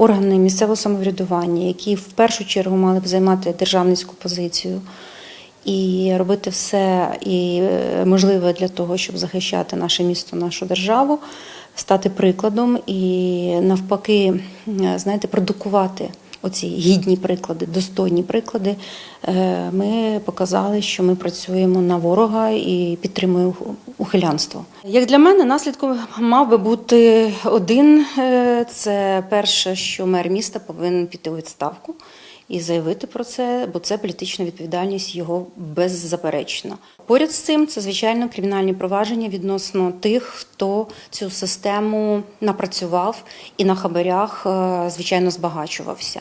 органи місцевого самоврядування, які в першу чергу мали б займати державницьку позицію і робити все і е, можливе для того, щоб захищати наше місто, нашу державу, стати прикладом і навпаки, знаєте, продукувати. Оці гідні приклади, достойні приклади. Е, Ми показали, що ми працюємо на ворога і підтримуємо ухилянство. Як для мене, наслідком мав би бути один: е, це перше, що мер міста повинен піти у відставку і заявити про це, бо це політична відповідальність його беззаперечна. Поряд з цим це звичайно кримінальні провадження відносно тих, хто цю систему напрацював і на хабарях, е, звичайно, збагачувався.